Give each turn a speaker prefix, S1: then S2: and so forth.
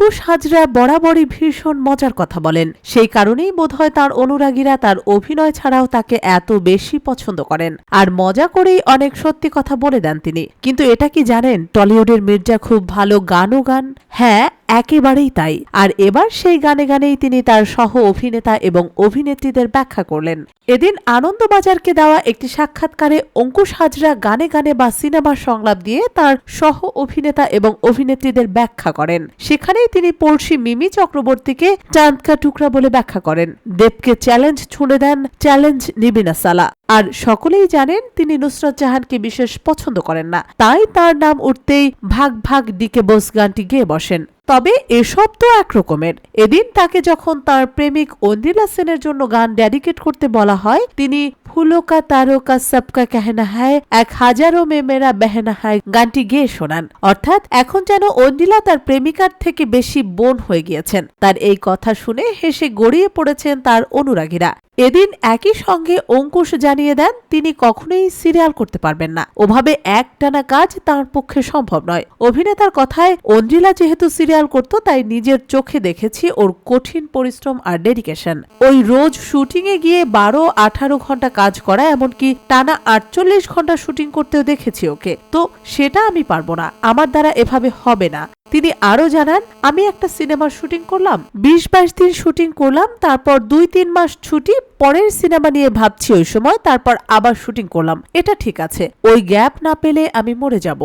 S1: অঙ্কুশ হাজরা বরাবরই ভীষণ মজার কথা বলেন। সেই কারণেই বোধহয় তার অনুরাগীরা তার অভিনয় ছাড়াও তাকে এত বেশি পছন্দ করেন। আর মজা করেই অনেক সত্যি কথা বলে দেন তিনি। কিন্তু এটা কি জানেন? টলিউডের মির্জা খুব ভালো গানও গান। হ্যাঁ একেবারেই তাই। আর এবার সেই গানে গানেই তিনি তার সহ অভিনেতা এবং অভিনেত্রীদের ব্যাখ্যা করলেন। এদিন আনন্দবাজারকে দেওয়া একটি সাক্ষাৎকারে অঙ্কুশ হাজরা গানে গানে বা সিনেমার সংলাপ দিয়ে তার সহ অভিনেতা এবং অভিনেত্রীদের ব্যাখ্যা করেন। সেখানেই তিনি পড়শি মিমি চক্রবর্তীকে চাঁদকা টুকরা বলে ব্যাখ্যা করেন। দেবকে চ্যালেঞ্জ ছুঁড়ে দেন, চ্যালেঞ্জ নিবিনা সালা। আর সকলেই জানেন তিনি নুসরত জাহানকে বিশেষ পছন্দ করেন না। তাই তার নাম উঠতেই ভাগ ভাগ ডিকে বোস গানটি গেয়ে বসেন। তবে এসব তো একরকমের। এদিন তাকে যখন তার প্রেমিক অন্দিলা সেনের জন্য গান ডেডিকেট করতে বলা হয়, তিনি ফুলোকা তারকা সবকা কেহনা হায় এক হাজারো মে মেরা বেহনা হায় গানটি গেয়ে শোনান অর্থাৎ এখন যেন অন্দিলা তার প্রেমিকার থেকে বেশি বোন হয়ে গিয়েছেন। তার এই কথা শুনে হেসে গড়িয়ে পড়েছেন তার অনুরাগীরা। এদিন একই সঙ্গে অঙ্কুশ জানিয়ে দেন, তিনি কখনোই সিরিয়াল করতে পারবেন না। ওভাবে একটানা কাজ তার পক্ষে সম্ভব নয়। অভিনেতার কথায়, অঞ্জিলা যেহেতু সিরিয়াল করত, তাই নিজের চোখে দেখেছি ওর কঠিন পরিশ্রম আর ডেডিকেশন ওই রোজ শুটিং এ গিয়ে বারো আঠারো ঘণ্টা কাজ করা, এমনকি টানা আটচল্লিশ ঘণ্টা শুটিং করতেও দেখেছি ওকে। তো সেটা আমি পারব না, আমার দ্বারা এভাবে হবে না। তিনি আরও জানান, আমি একটা সিনেমার শুটিং করলাম, বিশ বাইশ দিন শুটিং করলাম, তারপর দুই তিন মাস ছুটি, পরের সিনেমা নিয়ে ভাবছি ওই সময়, তারপর আবার শুটিং করলাম। এটা ঠিক আছে, ওই গ্যাপ না পেলে আমি মরে যাব।